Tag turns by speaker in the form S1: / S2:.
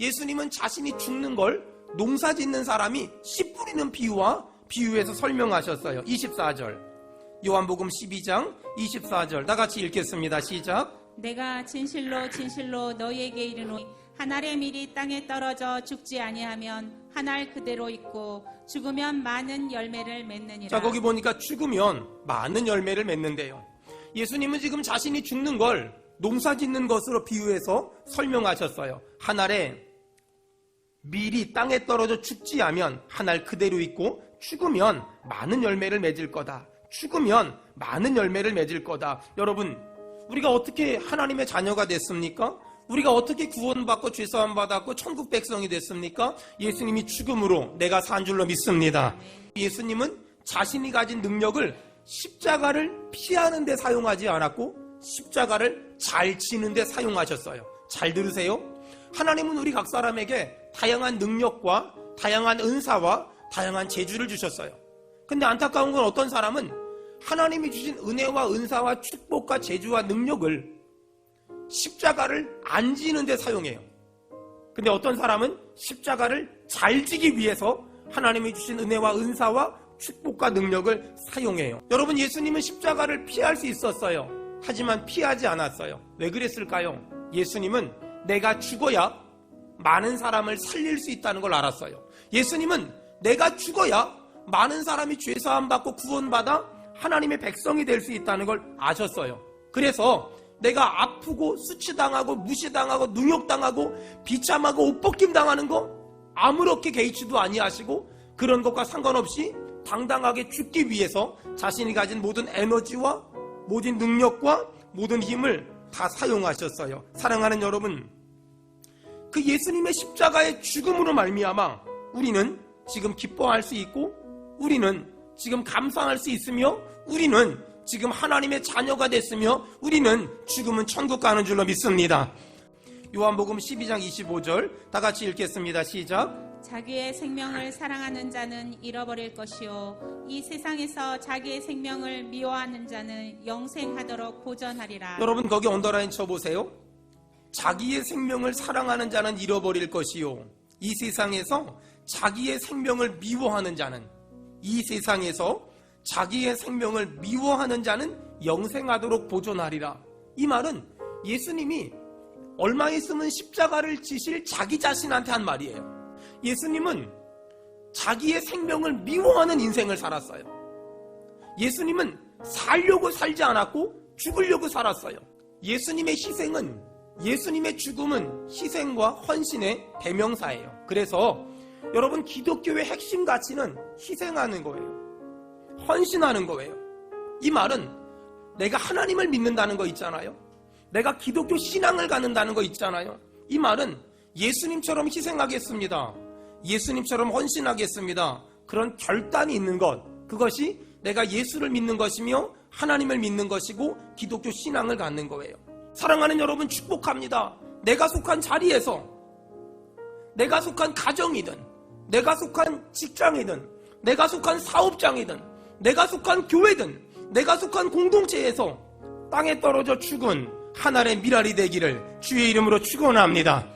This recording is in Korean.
S1: 예수님은 자신이 죽는 걸 농사 짓는 사람이 씨 뿌리는 비유와 비유에서 설명하셨어요. 24절. 요한복음 12장 24절. 다 같이 읽겠습니다. 시작.
S2: 내가 진실로 진실로 너희에게 이르노니 한 알의 밀이 땅에 떨어져 죽지 아니하면 한 알 그대로 있고 죽으면 많은 열매를 맺느니라.
S1: 자, 거기 보니까 죽으면 많은 열매를 맺는데요. 예수님은 지금 자신이 죽는 걸 농사 짓는 것으로 비유해서 설명하셨어요. 한 알에 밀이 땅에 떨어져 죽지 않으면 한 알 그대로 있고 죽으면 많은 열매를 맺을 거다. 죽으면 많은 열매를 맺을 거다. 여러분, 우리가 어떻게 하나님의 자녀가 됐습니까? 우리가 어떻게 구원받고 죄사함 받았고 천국 백성이 됐습니까? 예수님이 죽음으로 내가 산 줄로 믿습니다. 예수님은 자신이 가진 능력을 십자가를 피하는 데 사용하지 않았고 십자가를 잘 지는 데 사용하셨어요. 잘 들으세요. 하나님은 우리 각 사람에게 다양한 능력과 다양한 은사와 다양한 재주를 주셨어요. 근데 안타까운 건 어떤 사람은 하나님이 주신 은혜와 은사와 축복과 재주와 능력을 십자가를 안 지는 데 사용해요. 근데 어떤 사람은 십자가를 잘 지기 위해서 하나님이 주신 은혜와 은사와 축복과 능력을 사용해요. 여러분, 예수님은 십자가를 피할 수 있었어요. 하지만 피하지 않았어요. 왜 그랬을까요? 예수님은 내가 죽어야 많은 사람을 살릴 수 있다는 걸 알았어요. 예수님은 내가 죽어야 많은 사람이 죄사함 받고 구원받아 하나님의 백성이 될 수 있다는 걸 아셨어요. 그래서 내가 아프고 수치당하고 무시당하고 능욕당하고 비참하고 옷벗김 당하는 거 아무렇게 개의치도 아니하시고 그런 것과 상관없이 당당하게 죽기 위해서 자신이 가진 모든 에너지와 모든 능력과 모든 힘을 다 사용하셨어요. 사랑하는 여러분, 그 예수님의 십자가의 죽음으로 말미암아 우리는 지금 기뻐할 수 있고 우리는 지금 감상할 수 있으며 우리는 지금 하나님의 자녀가 됐으며 우리는 죽음은 천국 가는 줄로 믿습니다. 요한복음 12장 25절 다 같이 읽겠습니다. 시작.
S2: 자기의 생명을 사랑하는 자는 잃어버릴 것이요 이 세상에서 자기의 생명을 미워하는 자는 영생하도록 보전하리라.
S1: 여러분 거기 언더라인 쳐 보세요. 자기의 생명을 사랑하는 자는 잃어버릴 것이요. 이 세상에서 자기의 생명을 미워하는 자는 이 세상에서 자기의 생명을 미워하는 자는 영생하도록 보존하리라. 이 말은 예수님이 얼마 있으면 십자가를 지실 자기 자신한테 한 말이에요. 예수님은 자기의 생명을 미워하는 인생을 살았어요. 예수님은 살려고 살지 않았고 죽으려고 살았어요. 예수님의 희생은 예수님의 죽음은 희생과 헌신의 대명사예요. 그래서 여러분 기독교의 핵심 가치는 희생하는 거예요. 헌신하는 거예요. 이 말은 내가 하나님을 믿는다는 거 있잖아요. 내가 기독교 신앙을 갖는다는 거 있잖아요. 이 말은 예수님처럼 희생하겠습니다. 예수님처럼 헌신하겠습니다. 그런 결단이 있는 것. 그것이 내가 예수를 믿는 것이며 하나님을 믿는 것이고 기독교 신앙을 갖는 거예요. 사랑하는 여러분 축복합니다. 내가 속한 자리에서 내가 속한 가정이든 내가 속한 직장이든 내가 속한 사업장이든 내가 속한 교회든 내가 속한 공동체에서 땅에 떨어져 죽은 하늘의 미랄이 되기를 주의 이름으로 축원합니다.